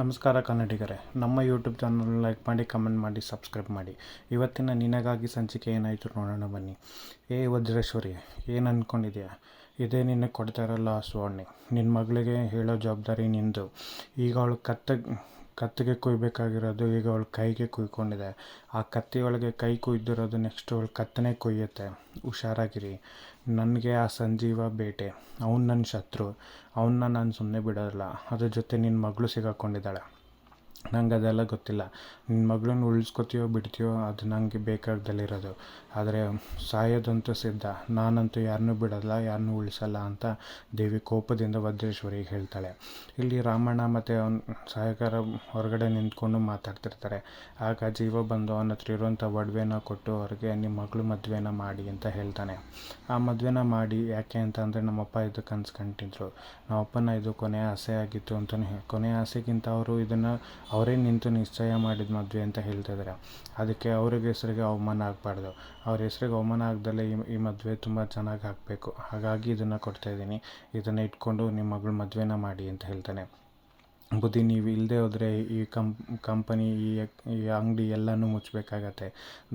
ನಮಸ್ಕಾರ ಕನ್ನಡಿಗರೇ. ನಮ್ಮ ಯೂಟ್ಯೂಬ್ ಚಾನಲ್ ಲೈಕ್ ಮಾಡಿ ಕಮೆಂಟ್ ಮಾಡಿ ಸಬ್ಸ್ಕ್ರೈಬ್ ಮಾಡಿ. ಇವತ್ತಿನ ನಿನಗಾಗಿ ಸಂಚಿಕೆ ಏನಾಯಿತು ನೋಡೋಣ ಬನ್ನಿ. ಏ ವಜ್ರೇಶ್ವರಿ, ಏನು ಅಂದ್ಕೊಂಡಿದ್ಯಾ ಇದೇ ನಿನಗೆ ಕೊಡ್ತಾ ಇರೋ ಲಾಸ್ಟ್ ವಾರ್ನಿಂಗ್ ನಿನ್ನ ಮಗಳಿಗೆ ಹೇಳೋ ಜವಾಬ್ದಾರಿ ನಿಂದು. ಈಗ ಅವಳು ಕತ್ತ ಕತ್ತಿಗೆ ಕುಯ್ಬೇಕಾಗಿರೋದು ಈಗ ಅವಳು ಕೈಗೆ ಕುಯ್ಕೊಂಡಿದೆ. ಆ ಕತ್ತಿ ಒಳಗೆ ಕೈ ಕುಯ್ದಿರೋದು ನೆಕ್ಸ್ಟ್ ಅವಳು ಕತ್ತನೆ ಕೊಯ್ಯುತ್ತೆ. ಹುಷಾರಾಗಿರಿ. ನನಗೆ ಆ ಸಂಜೀವ ಬೇಟೆ. ಅವ್ನು ನನ್ನ ಶತ್ರು. ಅವನ್ನ ನಾನು ಸುಮ್ಮನೆ ಬಿಡೋಲ್ಲ ಅದ್ರ ಜೊತೆ ನಿನ್ನ ಮಗಳು ಸಿಗಾಕೊಂಡಿದ್ದಾಳೆ. ನಂಗೆ ಅದೆಲ್ಲ ಗೊತ್ತಿಲ್ಲ. ನಿನ್ನ ಮಗಳನ್ನ ಉಳಿಸ್ಕೊತೀಯೋ ಬಿಡ್ತೀಯೋ ಅದು ನನಗೆ ಬೇಕಾಗ್ದಲ್ಲಿರೋದು ಆದರೆ ಸಾಯೋದಂತೂ ಸಿದ್ಧ. ನಾನಂತೂ ಯಾರನ್ನೂ ಬಿಡಲ್ಲ, ಯಾರನ್ನೂ ಉಳಿಸಲ್ಲ ಅಂತ ದೇವಿ ಕೋಪದಿಂದ ವಜ್ರೇಶ್ವರಿಗೆ ಹೇಳ್ತಾಳೆ. ಇಲ್ಲಿ ರಾಮಣ್ಣ ಮತ್ತು ಅವನ ಸಹಕಾರ ಹೊರಗಡೆ ನಿಂತ್ಕೊಂಡು ಮಾತಾಡ್ತಿರ್ತಾರೆ. ಆಗ ಜೀವ ಬಂದು ಅವನ ಹತ್ರ ಇರುವಂಥ ಒಡವೆನ ಕೊಟ್ಟು ಅವ್ರಿಗೆ ನಿಮ್ಮ ಮಗಳು ಮದುವೆನ ಮಾಡಿ ಅಂತ ಹೇಳ್ತಾನೆ. ಆ ಮದುವೆನ ಮಾಡಿ ಯಾಕೆ ಅಂತ ಅಂದರೆ ನಮ್ಮಪ್ಪ ಇದು ಕನ್ಸ್ಕೊಂಡಿದ್ರು ನಮ್ಮಪ್ಪನ ಇದು ಕೊನೆಯ ಆಸೆ ಆಗಿತ್ತು ಅಂತಲೇ ಕೊನೆಯ ಆಸೆಗಿಂತ ಅವರು ಇದನ್ನು ಅವರೇ ನಿಂತು ನಿಶ್ಚಯ ಮಾಡಿದ ಮದುವೆ ಅಂತ ಹೇಳ್ತಿದ್ದಾರೆ ಅದಕ್ಕೆ ಅವ್ರಿಗೆ ಹೆಸರಿಗೆ ಅವಮಾನ ಆಗಬಾರ್ದು. ಅವ್ರ ಹೆಸ್ರಿಗೆ ಅವಮಾನ ಆಗ್ದಲೇ ಈ ಈ ಮದುವೆ ತುಂಬ ಚೆನ್ನಾಗಿ ಆಗಬೇಕು. ಹಾಗಾಗಿ ಇದನ್ನು ಕೊಡ್ತಾಯಿದ್ದೀನಿ ಇದನ್ನು ಇಟ್ಕೊಂಡು ನಿಮ್ಮ ಮಗಳು ಮದುವೆನ ಮಾಡಿ ಅಂತ ಹೇಳ್ತಾನೆ. ಬುದ್ಧಿ, ನೀವು ಇಲ್ಲದೆ ಹೋದರೆ ಈ ಕಂಪ್ ಕಂಪನಿ, ಈ ಈ ಅಂಗಡಿ ಎಲ್ಲನೂ ಮುಚ್ಚಬೇಕಾಗತ್ತೆ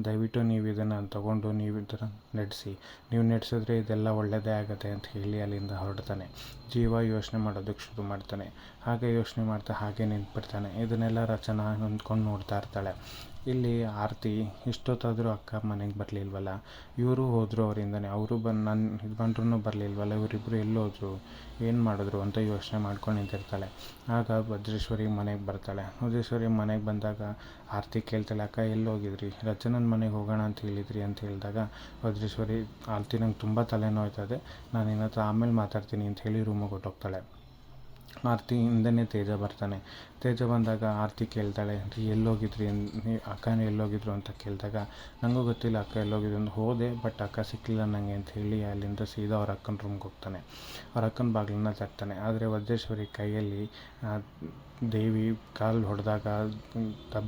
ದಯವಿಟ್ಟು ನೀವು ಇದನ್ನು ತೊಗೊಂಡು ನೀವು ಇದನ್ನು ನಡೆಸಿ. ನೀವು ನಡೆಸಿದ್ರೆ ಇದೆಲ್ಲ ಒಳ್ಳೆಯದೇ ಆಗುತ್ತೆ ಅಂತ ಹೇಳಿ ಅಲ್ಲಿಂದ ಹೊರಡ್ತಾನೆ. ಜೀವ ಯೋಚನೆ ಮಾಡೋದಕ್ಕೆ ಶುರು ಮಾಡ್ತಾನೆ. ಹಾಗೆ ಯೋಚನೆ ಮಾಡ್ತಾ ಹಾಗೆ ನಿಂತ್ಬಿಡ್ತಾನೆ. ಇದನ್ನೆಲ್ಲ ರಚನಾ ಹೊಂದ್ಕೊಂಡು ನೋಡ್ತಾ ಇರ್ತಾಳೆ. ಇಲ್ಲಿ ಆರತಿ ಇಷ್ಟೊತ್ತಾದರೂ ಅಕ್ಕ ಮನೆಗೆ ಬರಲಿಲ್ವಲ್ಲ? ಇವರು ಹೋದರು ಅವರಿಂದನೇ. ಅವರು ಬಂದು ನನ್ನ ಇದು ಬಂದ್ರೂ ಬರಲಿಲ್ವಲ್ಲ? ಇವರಿಬ್ಬರು ಎಲ್ಲೋದ್ರು ಏನು ಮಾಡಿದ್ರು ಅಂತ ಯೋಚನೆ ಮಾಡ್ಕೊಂಡು ನಿಂತಿರ್ತಾಳೆ. ಆಗ ಭದ್ರೇಶ್ವರಿ ಮನೆಗೆ ಬರ್ತಾಳೆ. ಭದ್ರೇಶ್ವರಿ ಮನೆಗೆ ಬಂದಾಗ ಆರತಿ ಕೇಳ್ತಾಳೆ, ಅಕ್ಕ ಎಲ್ಲೋಗಿದ್ರಿ ರಚನನ ಮನೆಗೆ ಹೋಗೋಣ ಅಂತ ಹೇಳಿದ್ರಿ ಅಂತ ಹೇಳಿದಾಗ ವಜ್ರೇಶ್ವರಿ ಆರತಿ ನಂಗೆ ತುಂಬ ತಲೆನೋಯ್ತದೆ ನಾನು ನಿನ್ನ ಹತ್ರ ಆಮೇಲೆ ಮಾತಾಡ್ತೀನಿ ಅಂತ ಹೇಳಿ ರೂಮಿಗೆ ಹೊರ್ಟೋಗ್ತಾಳೆ. ಆರತಿ ಹಿಂದೆನೇ ತೇಜ ಬರ್ತಾನೆ. ತೇಜ ಬಂದಾಗ ಆರತಿ ಕೇಳ್ತಾಳೆ ರೀ ಎಲ್ಲೋಗಿದ್ರಿ? ಅಕ್ಕನ ಎಲ್ಲೋಗಿದ್ರು? ಅಂತ ಕೇಳಿದಾಗ ನನಗೂ ಗೊತ್ತಿಲ್ಲ, ಅಕ್ಕ ಎಲ್ಲೋಗಿದ್ರು? ಅಂತ ಹೋದೆ, ಬಟ್ ಅಕ್ಕ ಸಿಕ್ಕಲಿಲ್ಲ ನನಗೆ ಅಂತ ಹೇಳಿ ಅಲ್ಲಿಂದ ಸೀದಾ ಅವ್ರ ಅಕ್ಕನ ರೂಮ್ಗೆ ಹೋಗ್ತಾನೆ. ಅವ್ರ ಅಕ್ಕನ ಬಾಗಿಲನ್ನ ತಟ್ತಾನೆ. ಆದರೆ ವಜ್ರೇಶ್ವರಿ ಕೈಯಲ್ಲಿ ದೇವಿ ಕಾಲು ಹೊಡೆದಾಗ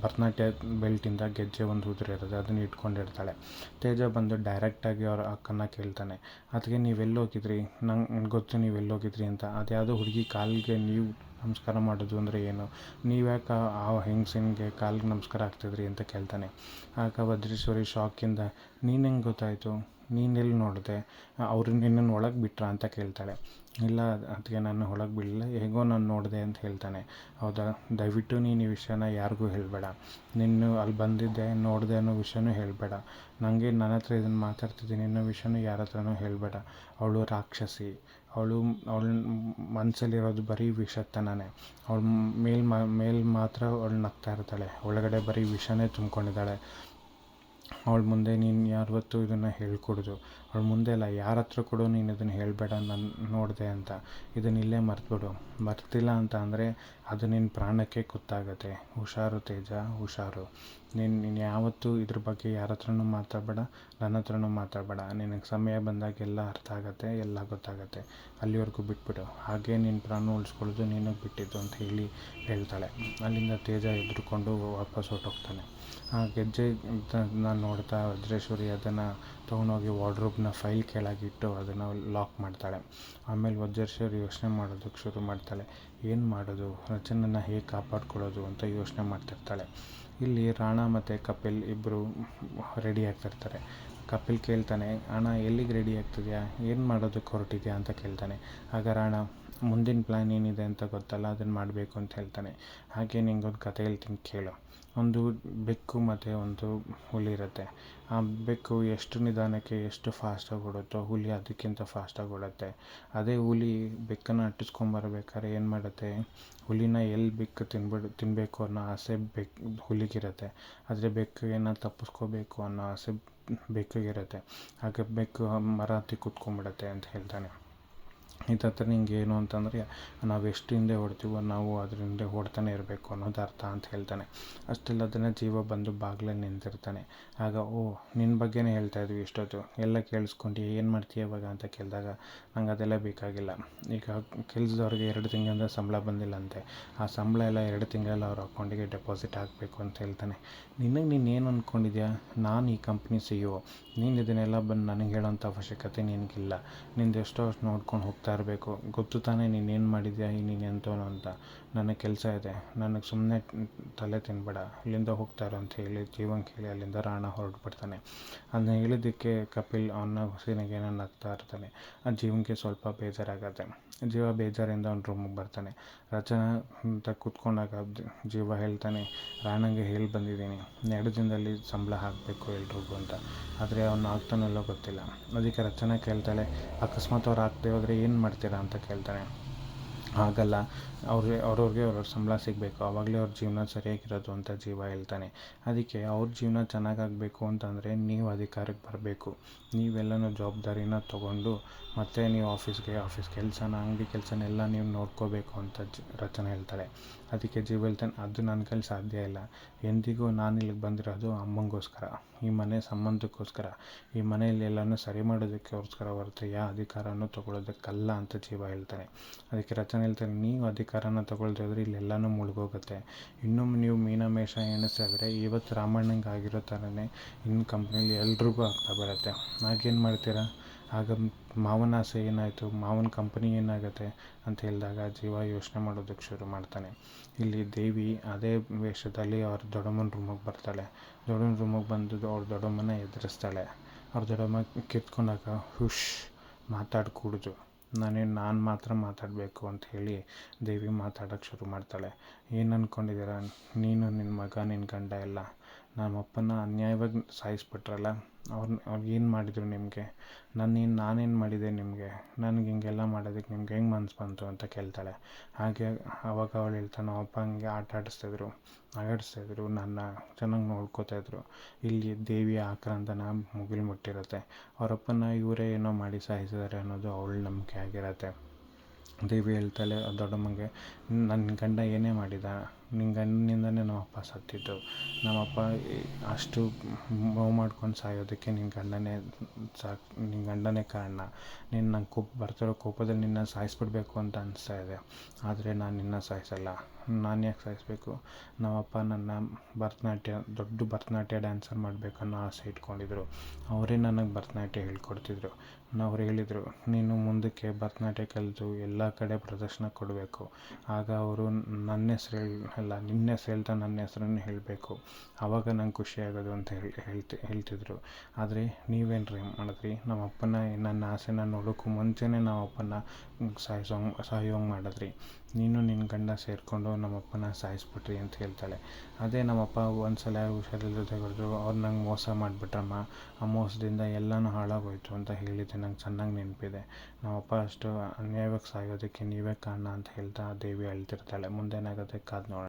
ಭರತನಾಟ್ಯ ಬೆಲ್ಟಿಂದ ಗೆಜ್ಜೆ ಒಂದು ಇರುತ್ತೆ ಅದನ್ನು ಇಟ್ಕೊಂಡಿರ್ತಾಳೆ. ತೇಜ ಬಂದು ಡೈರೆಕ್ಟಾಗಿ ಅವ್ರ ಅಕ್ಕನ ಕೇಳ್ತಾನೆ. ಅದಕ್ಕೆ ನೀವು ನೀವೆಲ್ಲೋಗಿದ್ರಿ? ನಂಗೆ ಗೊತ್ತು ನೀವು ನೀವೆಲ್ಲೋಗಿದ್ರಿ ಅಂತ. ಅದ್ಯಾವುದೋ ಹುಡುಗಿ ಕಾಲಿಗೆ ನೀವು ನಮಸ್ಕಾರ ಮಾಡೋದು ಅಂದರೆ ಏನು? ನೀವು ಯಾಕೆ ಆ ಹೆಂಗಸಿನ್ಗೆ ಕಾಲಿಗೆ ನಮಸ್ಕಾರ ಆಗ್ತಿದ್ರಿ ಅಂತ ಕೇಳ್ತಾನೆ. ಆಗ ಭದ್ರೇಶ್ವರಿ ಶಾಕಿಂದ ನೀನು ಹೆಂಗೆ ಗೊತ್ತಾಯಿತು? ನೀನೆಲ್ಲಿ ನೋಡಿದೆ? ಅವರು ನಿನ್ನನ್ನು ಒಳಗೆ ಬಿಟ್ರಾ ಅಂತ ಕೇಳ್ತಾಳೆ. ಇಲ್ಲ, ಅದಕ್ಕೆ ನಾನು ಒಳಗೆ ಬಿಡಲಿಲ್ಲ ಹೇಗೋ ನಾನು ನೋಡಿದೆ ಅಂತ ಹೇಳ್ತಾನೆ. ಹೌದಾ? ದಯವಿಟ್ಟು ನೀನು ಈ ವಿಷಯನ ಯಾರಿಗೂ ಹೇಳಬೇಡ. ನೀನು ಅಲ್ಲಿ ಬಂದಿದ್ದೆ, ನೋಡಿದೆ ಅನ್ನೋ ವಿಷಯನೂ ಹೇಳಬೇಡ. ನನಗೆ ನನ್ನ ಹತ್ರ ಇದನ್ನು ಮಾತಾಡ್ತಿದ್ದೀನಿ ಅನ್ನೋ ವಿಷಯನೂ ಯಾರ ಹತ್ರನೂ ಹೇಳಬೇಡ. ಅವಳು ರಾಕ್ಷಸಿ. ಅವಳು, ಅವಳ ಮನಸ್ಸಲ್ಲಿರೋದು ಬರೀ ವಿಷತನನೇ ಅವಳ ಮೇಲೆ ಮೇಲೆ ಮಾತ್ರ ಅವಳು ನಗ್ತಾ ಇರ್ತಾಳೆ. ಒಳಗಡೆ ಬರೀ ವಿಷನೇ ತುಂಬ್ಕೊಂಡಿದ್ದಾಳೆ. ಅವಳ ಮುಂದೆ ನೀನು ಯಾವತ್ತೂ ಇದನ್ನು ಹೇಳ್ಕೊಡ್ದು. ಅವಳ ಮುಂದೆ ಅಲ್ಲ ಯಾರ ಹತ್ರ ಕೂಡ ನೀನು ಇದನ್ನು ಹೇಳಬೇಡ ನಾನು ನೋಡಿದೆ ಅಂತ ಇದನ್ನು ಇಲ್ಲೇ ಮರೆತ್ಬಿಡು. ಮರ್ತಿಲ್ಲ ಅಂತ ಅಂದರೆ ಅದು ನಿನ್ನ ಪ್ರಾಣಕ್ಕೆ ಗೊತ್ತಾಗತ್ತೆ. ಹುಷಾರು ತೇಜ, ಹುಷಾರು. ನೀನು ನೀನು ಯಾವತ್ತೂ ಇದ್ರ ಬಗ್ಗೆ ಯಾರ ಹತ್ರನೂ ಮಾತಾಡಬೇಡ ನನ್ನ ಹತ್ರನೂ ಮಾತಾಡಬೇಡ. ನಿನಗೆ ಸಮಯ ಬಂದಾಗ ಎಲ್ಲ ಅರ್ಥ ಆಗುತ್ತೆ, ಎಲ್ಲ ಗೊತ್ತಾಗತ್ತೆ. ಅಲ್ಲಿವರೆಗೂ ಬಿಟ್ಬಿಡು. ಹಾಗೆ ನಿನ್ನ ಪ್ರಾಣ ಉಳಿಸ್ಕೊಳ್ಳೋದು ನಿನಗೆ ಬಿಟ್ಟಿದ್ದು ಅಂತ ಹೇಳಿ ಹೇಳ್ತಾಳೆ. ಅಲ್ಲಿಂದ ತೇಜ ಎದ್ರುಕೊಂಡು ವಾಪಸ್ ಹೊರಟೋಗ್ತಾನೆ. ಆ ಗೆಜ್ಜೆ ನಾನು ನೋಡ್ತಾ, ವಜ್ರೇಶ್ವರಿ ಅದನ್ನು ತೊಗೊಂಡೋಗಿ ವಾರ್ಡ್ರೋಬ್ನ ಫೈಲ್ ಕೆಳಗಿಟ್ಟು ಅದನ್ನು ಲಾಕ್ ಮಾಡ್ತಾಳೆ. ಆಮೇಲೆ ವಜ್ರೇಶ್ವರಿ ಯೋಚನೆ ಮಾಡೋದಕ್ಕೆ ಶುರು ಮಾಡ್ತಾಳೆ. ಏನು ಮಾಡೋದು? ರಚನನ್ನ ಹೇಗೆ ಕಾಪಾಡ್ಕೊಳ್ಳೋದು ಅಂತ ಯೋಚನೆ ಮಾಡ್ತಿರ್ತಾಳೆ ಇಲ್ಲಿ ರಾಣಾ ಮತ್ತು ಕಪಿಲ್ ಇಬ್ಬರು ರೆಡಿ ಆಗ್ತಿರ್ತಾರೆ ಕಪಿಲ್ ಕೇಳ್ತಾನೆ, ಅಣ್ಣ ಎಲ್ಲಿಗೆ ರೆಡಿ ಆಗ್ತಿದೆಯಾ? ಏನು ಮಾಡೋದಕ್ಕೆ ಹೊರಟಿದ್ಯಾ? ಅಂತ ಕೇಳ್ತಾನೆ. ಆಗ ರಾಣ ಮುಂದಿನ ಪ್ಲ್ಯಾನ್ ಏನಿದೆ ಅಂತ ಗೊತ್ತಲ್ಲ ಅದನ್ನು ಮಾಡಬೇಕು ಅಂತ ಹೇಳ್ತಾನೆ. ಹಾಗೆ ನಿಂಗೊಂದು ಕತೆ ಹೇಳ್ತೀನಿ ಕೇಳು. ಒಂದು ಬೆಕ್ಕು ಮತ್ತು ಒಂದು ಹುಲಿ ಇರುತ್ತೆ. ಆ ಬೆಕ್ಕು ಎಷ್ಟು ನಿಧಾನಕ್ಕೆ ಎಷ್ಟು ಫಾಸ್ಟಾಗಿ ಓಡುತ್ತೋ, ಹುಲಿ ಅದಕ್ಕಿಂತ ಫಾಸ್ಟಾಗಿ ಓಡುತ್ತೆ. ಅದೇ ಹುಲಿ ಬೆಕ್ಕನ್ನು ಅಟ್ಟಿಸ್ಕೊಂಬರ್ಬೇಕಾದ್ರೆ ಏನು ಮಾಡುತ್ತೆ? ಹುಲಿನ ಎಲ್ಲಿ ಬೆಕ್ಕು ತಿನ್ಬಿಡು ತಿನ್ನಬೇಕು ಅನ್ನೋ ಆಸೆ ಬೆಕ್, ಹುಲಿಗಿರುತ್ತೆ. ಆದರೆ ಬೆಕ್ಕೇನ ತಪ್ಪಿಸ್ಕೋಬೇಕು ಅನ್ನೋ ಆಸೆ ಬೆಕ್ಕಿಗಿರುತ್ತೆ. ಹಾಗೆ ಬೆಕ್ಕು ಮರ ಹತ್ತಿ ಅಂತ ಹೇಳ್ತಾನೆ. ಇದತ್ರ ನಿಂಗೆ ಏನು ಅಂತಂದರೆ, ನಾವು ಎಷ್ಟು ಹಿಂದೆ ಓಡ್ತೀವೋ ನಾವು ಅದ್ರ ಹಿಂದೆ ಇರಬೇಕು ಅನ್ನೋದು ಅರ್ಥ ಅಂತ ಹೇಳ್ತಾನೆ. ಅಷ್ಟಲ್ಲದನ್ನ ಜೀವ ಬಂದು ಬಾಗ್ಲೇ ನಿಂತಿರ್ತಾನೆ. ಆಗ, ಓ ನಿನ್ನ ಬಗ್ಗೆನೇ ಹೇಳ್ತಾ ಇದ್ವಿ ಇಷ್ಟೊತ್ತು. ಎಲ್ಲ ಕೇಳಿಸ್ಕೊಂಡು, ಏನು ಮಾಡ್ತೀಯ ಇವಾಗ ಅಂತ ಕೇಳಿದಾಗ, ನಂಗೆ ಅದೆಲ್ಲ ಬೇಕಾಗಿಲ್ಲ. ಈಗ ಕೆಲಸದವ್ರಿಗೆ ಎರಡು ತಿಂಗಳಿಂದ ಸಂಬಳ ಬಂದಿಲ್ಲಂತೆ. ಆ ಸಂಬಳ ಎಲ್ಲ ಎರಡು ತಿಂಗಳಲ್ಲಿ ಅವ್ರ ಅಕೌಂಟಿಗೆ ಡೆಪಾಸಿಟ್ ಹಾಕಬೇಕು ಅಂತ ಹೇಳ್ತಾನೆ. ನಿನಗೆ ನೀನು ಏನು ಅಂದ್ಕೊಂಡಿದ್ಯಾ ನಾನು ಈ ಕಂಪ್ನಿ ಸಿ ಇ ಒ. ನೀನು ಇದನ್ನೆಲ್ಲ ಬಂದು ನನಗೆ ಹೇಳೋಂಥ ಅವಶ್ಯಕತೆ ನಿನಗಿಲ್ಲ. ನಿಂದು ಎಷ್ಟೋ ಅಷ್ಟು ನೋಡ್ಕೊಂಡು ಹೋಗ್ತಾ ಆಗ್ತಾ ಇರಬೇಕು ಗೊತ್ತು ತಾನೇ ಏನು ಮಾಡಿದ್ಯಾ ನೀನು ಎಂಥವನು ಅಂತ. ನನಗೆ ಕೆಲಸ ಇದೆ. ನನಗೆ ಸುಮ್ಮನೆ ತಲೆ ತಿನ್ನಬೇಡ ಇಲ್ಲಿಂದ ಹೋಗ್ತಾ ಇರು ಅಂತ ಹೇಳಿ ಜೀವಂಗೆ ಹೇಳಿ ಅಲ್ಲಿಂದ ರಾಣ ಹೊರಟುಬಿಡ್ತಾನೆ ಅದನ್ನ ಹೇಳಿದ್ದಕ್ಕೆ ಕಪಿಲ್ ಅವನ ಸೀನೆಗೆ ಏನೋ ನಗ್ತಾ ಇರ್ತಾನೆ. ಆ ಜೀವನಕ್ಕೆ ಸ್ವಲ್ಪ ಬೇಜಾರಾಗತ್ತೆ. ಜೀವ ಬೇಜಾರಿಂದ ಅವ್ನ ರೂಮಿಗೆ ಬರ್ತಾನೆ. ರಚನ ಅಂತ ಕೂತ್ಕೊಂಡಾಗ ಜೀವ ಹೇಳ್ತಾನೆ, ರಾಣಂಗೆ ಹೇಳಿ ಬಂದಿದ್ದೀನಿ. ಎರಡು ದಿನದಲ್ಲಿ ಸಂಬಳ ಹಾಕಬೇಕು ಎಲ್ರಿಗೂ ಅಂತ. ಆದರೆ ಅವ್ನು ಆಗ್ತಾನಲ್ಲೋ ಗೊತ್ತಿಲ್ಲ. ಅದಕ್ಕೆ ರಚನಾ ಕೇಳ್ತಾಳೆ, ಅಕಸ್ಮಾತ್ ಅವ್ರು ಹಾಕ್ದೆ ಹೋದರೆ ಏನು ಮಾಡ್ತೀರಾ ಅಂತ ಕೇಳ್ತಾರೆ. ಆಗಲ್ಲ ಅವ್ರಿಗೆ, ಅವ್ರವ್ರಿಗೆ ಅವ್ರವ್ರ ಸಂಬಳ ಸಿಗಬೇಕು. ಆವಾಗಲೇ ಅವ್ರ ಜೀವನ ಸರಿಯಾಗಿರೋದು ಅಂತ ಜೀವ ಹೇಳ್ತಾನೆ. ಅದಕ್ಕೆ ಅವ್ರ ಜೀವನ ಚೆನ್ನಾಗಾಗಬೇಕು ಅಂತಂದರೆ ನೀವು ಅಧಿಕಾರಕ್ಕೆ ಬರಬೇಕು. ನೀವೆಲ್ಲನೂ ಜವಾಬ್ದಾರಿನ ತೊಗೊಂಡು ಮತ್ತು ನೀವು ಆಫೀಸ್ಗೆ, ಆಫೀಸ್ ಕೆಲಸನ, ಅಂಗಡಿ ಕೆಲಸನೆಲ್ಲ ನೀವು ನೋಡ್ಕೋಬೇಕು ಅಂತ ಜ್, ರಚನೆ ಹೇಳ್ತಾಳೆ ಅದಕ್ಕೆ ಜೀವ ಹೇಳ್ತಾನೆ ಅದು ನನ್ನ ಕೈಲಿ ಸಾಧ್ಯ ಇಲ್ಲ. ಎಂದಿಗೂ ನಾನು ಇಲ್ಲಿಗೆ ಬಂದಿರೋದು ಅಮ್ಮಂಗೋಸ್ಕರ, ಈ ಮನೆ ಸಂಬಂಧಕ್ಕೋಸ್ಕರ. ಈ ಮನೆಯಲ್ಲಿ ಎಲ್ಲನೂ ಸರಿ ಮಾಡೋದಕ್ಕೋಸ್ಕರ ಹೊರತು ಯಾವ ಅಧಿಕಾರನೂ ತೊಗೊಳೋದಕ್ಕಲ್ಲ ಅಂತ ಜೀವ ಹೇಳ್ತಾನೆ. ಅದಕ್ಕೆ ರಚನೆ ಹೇಳ್ತಾನೆ, ನೀವು ಅಧಿಕಾರನ ತೊಗೊಳ್ದೆ ಹೋದರೆ ಇಲ್ಲೆಲ್ಲನೂ ಮುಳುಗೋಗುತ್ತೆ. ಇನ್ನೂ ನೀವು ಮೀನಮೇಷ ಎಣಿಸಿದ್ರೆ ಇವತ್ತು ರಾಮಣ್ಣಂಗೆ ಆಗಿರೋ ಥರನೇ ಇನ್ನು ಕಂಪ್ನಿಲಿ ಎಲ್ರಿಗೂ ಆಗ್ತಾ ಬರುತ್ತೆ. ಆಗೇನು ಮಾಡ್ತೀರಾ? ಆಗ ಮಾವನ ಆಸೆ ಏನಾಯಿತು? ಮಾವನ ಕಂಪನಿ ಏನಾಗುತ್ತೆ ಅಂತ ಹೇಳಿದಾಗ ಜೀವ ಯೋಚನೆ ಮಾಡೋದಕ್ಕೆ ಶುರು ಮಾಡ್ತಾನೆ. ಇಲ್ಲಿ ದೇವಿ ಅದೇ ವೇಷದಲ್ಲಿ ಅವ್ರ ದೊಡ್ಡಮ್ಮನ ರೂಮಿಗೆ ಬರ್ತಾಳೆ. ದೊಡ್ಡಮ್ಮನ ರೂಮಿಗೆ ಬಂದು ಅವ್ರ ದೊಡ್ಡಮ್ಮನ ಎದುರಿಸ್ತಾಳೆ. ಅವ್ರ ದೊಡ್ಡಮ್ಮ ಕಿತ್ಕೊಂಡಾಗ ಹುಷ್ ಮಾತಾಡಕೂಡ್ದು ನಾನೇ, ನಾನು ಮಾತ್ರ ಮಾತಾಡಬೇಕು ಅಂತ ಹೇಳಿ ದೇವಿ ಮಾತಾಡೋಕ್ಕೆ ಶುರು ಮಾಡ್ತಾಳೆ. ಏನು ಅಂದ್ಕೊಂಡಿದ್ದೀರ ನೀನು ನಿನ್ನ ಮಗ ನಿನ್ನ ಗಂಡ ಎಲ್ಲ. ನಮ್ಮಪ್ಪನ ಅನ್ಯಾಯವಾಗಿ ಸಾಯಿಸ್ಬಿಟ್ರಲ್ಲ ಅವ್ರನ್ನ ಅವ್ರೇನು ಮಾಡಿದರು ನಿಮಗೆ? ನಾನೇನು ನಾನೇನು ಮಾಡಿದೆ ನಿಮಗೆ? ನನಗೆ ಹಿಂಗೆಲ್ಲ ಮಾಡೋದಕ್ಕೆ ನಿಮ್ಗೆ ಹೆಂಗೆ ಮನ್ಸು ಬಂತು ಅಂತ ಕೇಳ್ತಾಳೆ. ಹಾಗೆ ಆವಾಗ ಅವಳು ಹೇಳ್ತಾನೆ ನಮ್ಮಪ್ಪ ಹಂಗೆ ಆಟ ಆಡಿಸ್ತಿದ್ರು ಆಟಾಡಿಸ್ತಿದ್ರು ನನ್ನ ಚೆನ್ನಾಗಿ ನೋಡ್ಕೋತಾಯಿದ್ರು ಇಲ್ಲಿ ದೇವಿ ಆಕ್ರಂದನ ಮುಗಿಲು ಮುಟ್ಟಿರುತ್ತೆ. ಅವರಪ್ಪನ ಇವರೇ ಏನೋ ಮಾಡಿ ಸಾಯಿಸಿದ್ದಾರೆ ಅನ್ನೋದು ಅವಳ ನಂಬಿಕೆ ಆಗಿರುತ್ತೆ. ದೇವಿ ಹೇಳ್ತಾಳೆ ದೊಡ್ಡಮ್ಮಂಗೆ ನನ್ನ ಗಂಡ ಏನೇ ಮಾಡಿದ ನಿನ್ನ ಗಂಡನಿಂದನೇ ನಮ್ಮಪ್ಪ ಸತ್ತಿದ್ದು. ನಮ್ಮಪ್ಪ ಅಷ್ಟು ನೋವು ಮಾಡ್ಕೊಂಡು ಸಾಯೋದಕ್ಕೆ ನಿನ್ನ ಗಂಡನೇ ಸಾಕು ನಿನ್ನ ಗಂಡನೇ ಕಾರಣ. ನೀನು ನಂಗೆ ಕೋಪ ಬರ್ತಿರೋ ಕೋಪದಲ್ಲಿ ನಿನ್ನ ಸಾಯಿಸ್ಬಿಡ್ಬೇಕು ಅಂತ ಅನಿಸ್ತಾ ಇದೆ. ಆದರೆ ನಾನು ನಿನ್ನ ಸಾಯಿಸಲ್ಲ. ನಾನು ಯಾಕೆ ಸಾಯಿಸಬೇಕು? ನಮ್ಮಪ್ಪ ನನ್ನ ಭರತನಾಟ್ಯ, ದೊಡ್ಡ ಭರತನಾಟ್ಯ ಡ್ಯಾನ್ಸರ್ ಮಾಡಬೇಕು ಅನ್ನೋ ಆಸೆ ಇಟ್ಕೊಂಡಿದ್ರು. ಅವರೇ ನನಗೆ ಭರತನಾಟ್ಯ ಹೇಳ್ಕೊಡ್ತಿದ್ರು. ಅವ್ರು ಹೇಳಿದರು, ನೀನು ಮುಂದಕ್ಕೆ ಭರತನಾಟ್ಯ ಕಲಿತು ಎಲ್ಲ ಕಡೆ ಪ್ರದರ್ಶನ ಕೊಡಬೇಕು. ಆಗ ಅವರು ನನ್ನ ಹೆಸ್ರು ಅಲ್ಲ ನಿನ್ನ ಹೆಸ್ರು ಹೇಳ್ತಾ ನನ್ನ ಹೆಸ್ರನ್ನು ಹೇಳಬೇಕು. ಆವಾಗ ನಂಗೆ ಖುಷಿ ಅಂತ ಹೇಳಿ, ಹೇಳ್ತಿ, ಹೇಳ್ತಿದ್ರು. ಆದರೆ ನೀವೇನು ರೀ ಮಾಡಿದ್ರಿ? ನಮ್ಮ ಅಪ್ಪನ, ನನ್ನ ಆಸೆನ ನೋಡೋಕ್ಕೂ ಮುಂಚೆನೇ ನಮ್ಮ ಅಪ್ಪನ ಸಾಯಿಸೋ ಸಾಯೋಂಗೆ ಮಾಡಿದ್ರಿ. ನೀನು ನಿನ್ನ ಗಂಡ ಸೇರಿಕೊಂಡು ನಮ್ಮ ಅಪ್ಪನ ಸಾಯಿಸ್ಬಿಟ್ರಿ ಅಂತ ಹೇಳ್ತಾಳೆ. ಅದೇ ನಮ್ಮಪ್ಪ ಒಂದು ಸಲ ಹುಷಾರಿಲ್ಲ ಹೊಡೆದ್ರು ಅವ್ರು ನಂಗೆ ಮೋಸ ಮಾಡಿಬಿಟ್ರಮ್ಮ. ಆ ಮೋಸದಿಂದ ಎಲ್ಲನೂ ಹಾಳಾಗೋಯ್ತು ಅಂತ ಹೇಳಿದ್ದೆ. ನಂಗೆ ಚೆನ್ನಾಗಿ ನೆನಪಿದೆ. ನಮ್ಮಪ್ಪ ಅಷ್ಟು ಅನ್ಯಾಯವಾಗಿ ಸಾಯೋದಕ್ಕೆ ನೀವೇ ಕಾರಣ ಅಂತ ಹೇಳ್ತಾ ದೇವಿ ಅಳ್ತಿರ್ತಾಳೆ. ಮುಂದೇನಾಗುತ್ತೆ ಕಾದು ನೋಡೋಣ.